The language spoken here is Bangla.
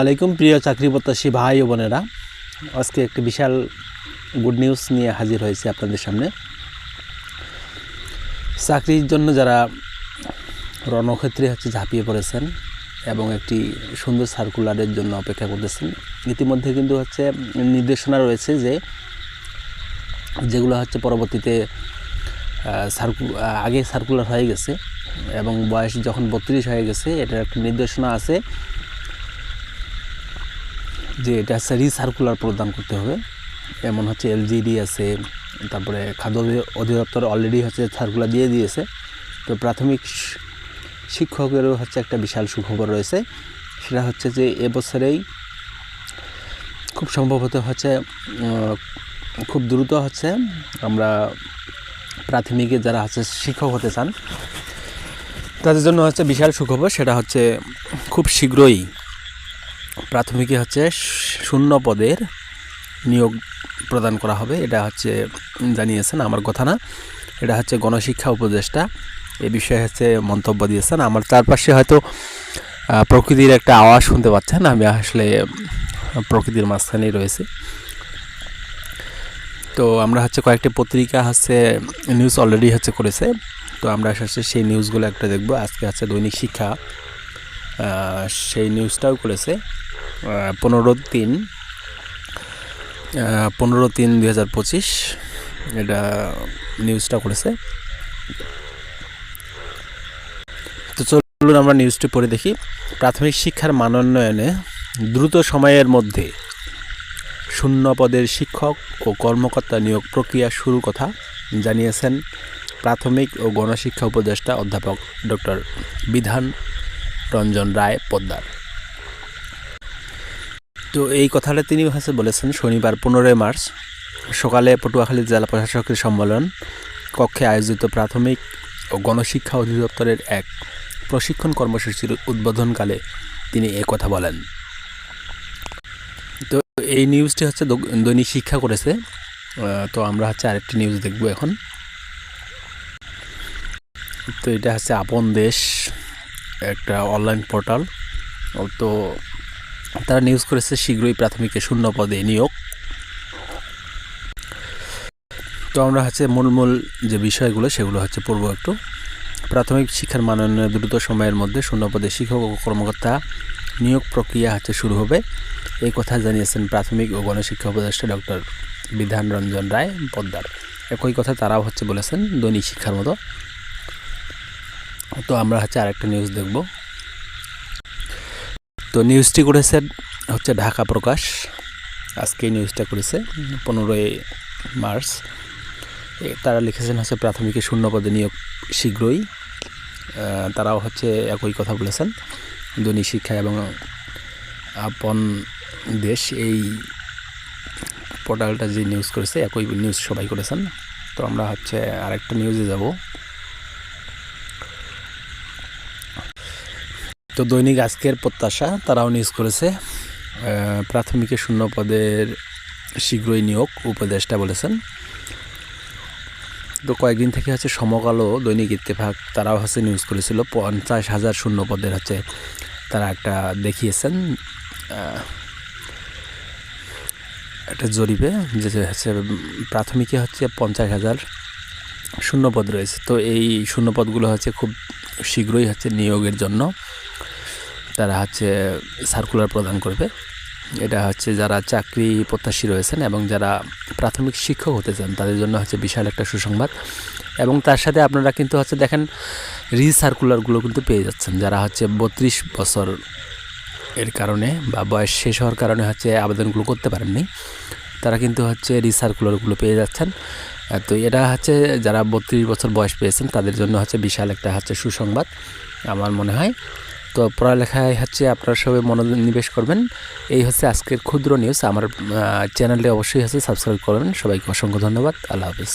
আলাইকুম প্রিয় চাকরি প্রত্যাশী ভাই ও বোনেরা। আজকে একটি বিশাল গুড নিউজ নিয়ে হাজির হয়েছে আপনাদের সামনে। চাকরির জন্য যারা রণক্ষেত্রে হচ্ছে ঝাঁপিয়ে পড়েছেন এবং একটি সুন্দর সার্কুলারের জন্য অপেক্ষা করতেছেন, ইতিমধ্যে কিন্তু হচ্ছে নির্দেশনা রয়েছে যে যেগুলো হচ্ছে পরবর্তীতে সার্কু আগে সার্কুলার হয়ে গেছে এবং বয়স যখন বত্রিশ হয়ে গেছে, এটার একটা নির্দেশনা আছে যে এটা হচ্ছে রিসার্কুলার প্রদান করতে হবে। এমন হচ্ছে এলজিডি আছে, তারপরে খাদ্য অধিদপ্তর অলরেডি হচ্ছে সার্কুলার দিয়ে দিয়েছে। তো প্রাথমিক শিক্ষকেরও হচ্ছে একটা বিশাল সুখবর রয়েছে। সেটা হচ্ছে যে এবছরেই খুব সম্ভবত হচ্ছে খুব দ্রুত হচ্ছে আমরা প্রাথমিকে যারা হচ্ছে শিক্ষক হতে চান, তাদের জন্য হচ্ছে বিশাল সুখবর। সেটা হচ্ছে খুব শীঘ্রই প্রাথমিকে হচ্ছে শূন্য পদের নিয়োগ প্রদান করা হবে। এটা হচ্ছে জানিয়েছেন, আমার কথা না। এটা হচ্ছে গণশিক্ষা উপদেষ্টা। এ বিষয়ে হচ্ছে মন্তব্য দিয়েছেন। আমার চারপাশে হয়তো প্রকৃতির একটা আওয়াজ শুনতে পাচ্ছেন। আমি আসলে প্রকৃতির মাঝখানেই রয়েছে। তো আমরা হচ্ছে কয়েকটি পত্রিকা হচ্ছে নিউজ অলরেডি হচ্ছে করেছে। তো আমরা হচ্ছে সেই নিউজগুলো একটা দেখব। আজকে হচ্ছে দৈনিক শিক্ষা সেই নিউজটাও করেছে। পনেরো তিন পনেরো তিন দুই হাজার পঁচিশ, এটা নিউজটা করেছে। তো চলুন আমরা নিউজটি পড়ে দেখি। প্রাথমিক শিক্ষার মানোন্নয়নে দ্রুত সময়ের মধ্যে শূন্য পদের শিক্ষক ও কর্মকর্তা নিয়োগ প্রক্রিয়া শুরু কথা জানিয়েছেন প্রাথমিক ও গণশিক্ষা উপদেষ্টা অধ্যাপক ডক্টর বিধান রঞ্জন রায় পোদ্দার। তো এই কথাটা তিনি হচ্ছে বলেছেন শনিবার পনেরোই মার্চ, সকালে পটুয়াখালী জেলা প্রশাসকের সম্মেলন কক্ষে আয়োজিত প্রাথমিক ও গণশিক্ষা অধিদপ্তরের এক প্রশিক্ষণ কর্মসূচির উদ্বোধনকালে তিনি কথা বলেন। তো এই নিউজটি হচ্ছে দৈনিক শিক্ষা করেছে। তো আমরা হচ্ছে আরেকটি নিউজ দেখব এখন। তো এটা হচ্ছে আপন দেশ, একটা অনলাইন পোর্টাল। তো তারা নিউজ করেছে, শীঘ্রই প্রাথমিকে শূন্য পদে নিয়োগ। তো আমরা হচ্ছে মূল মূল যে বিষয়গুলো, সেগুলো হচ্ছে পূর্ব একটু। প্রাথমিক শিক্ষার মানোন্নয়নে দ্রুত সময়ের মধ্যে শূন্য পদে শিক্ষক ও কর্মকর্তা নিয়োগ প্রক্রিয়া হচ্ছে শুরু হবে। এই কথা জানিয়েছেন প্রাথমিক ও গণশিক্ষা উপদেষ্টা ডক্টর বিধান রঞ্জন রায় পোদ্দার একই কথা তারাও হচ্ছে বলেছেন, দৈনিক শিক্ষার মতো। তো আমরা হচ্ছে আরেকটা নিউজ দেখব। তো নিউজটি করেছে হচ্ছে ঢাকা প্রকাশ। আজকে নিউজটা করেছে, পনেরোই মার্চ। তারা লিখেছেন হচ্ছে প্রাথমিকে শূন্য পদে নিয়োগ শীঘ্রই। তারাও হচ্ছে একই কথা বলেছেন। দৈনিক শিক্ষা এবং আপন দেশ এই পোর্টালটা যে নিউজ করেছে, একই নিউজ সবাই করেছেন। তো আমরা হচ্ছে আরেকটা নিউজে যাব। তো দৈনিক আজকের প্রত্যাশা তারাও নিউজ করেছে আহ, প্রাথমিকে শূন্য পদের শীঘ্রই নিয়োগ উপদেষ্টা বলেছেন। তো কয়েকদিন থেকে হচ্ছে সমকালও দৈনিক ইত্তেফাক তারাও হচ্ছে নিউজ করেছিল পঞ্চাশ হাজার শূন্য পদের হচ্ছে তারা একটা দেখিয়েছেন একটা জরিপে যে হচ্ছে প্রাথমিকে হচ্ছে পঞ্চাশ হাজার শূন্যপদ রয়েছে। তো এই শূন্যপদগুলো হচ্ছে খুব শীঘ্রই হচ্ছে নিয়োগের জন্য। তারা হচ্ছে সার্কুলার প্রদান করবে। এটা হচ্ছে যারা চাকরি প্রত্যাশী রয়েছেন এবং যারা প্রাথমিক শিক্ষক হতে চান, তাদের জন্য হচ্ছে বিশাল একটা সুসংবাদ। এবং তার সাথে আপনারা কিন্তু হচ্ছে দেখেন রিসার্কুলারগুলো কিন্তু পেয়ে যাচ্ছেন। যারা হচ্ছে বত্রিশ বছর এর কারণে বা বয়স শেষ হওয়ার কারণে হচ্ছে আবেদনগুলো করতে পারেননি, তারা কিন্তু হচ্ছে রিসার্কুলারগুলো পেয়ে যাচ্ছেন। তো এটা হচ্ছে যারা বত্রিশ বছর বয়স পেয়েছেন, তাদের জন্য হচ্ছে বিশাল একটা হচ্ছে সুসংবাদ। আমার মনে হয় তো পড়ালেখায় হচ্ছে আপনারা সবাই মনোনিবেশ করবেন। এই হচ্ছে আজকের ক্ষুদ্র নিউজ আমার চ্যানেলে অবশ্যই হচ্ছে সাবস্ক্রাইব করবেন। সবাইকে অসংখ্য ধন্যবাদ। আল্লাহ হাফিজ।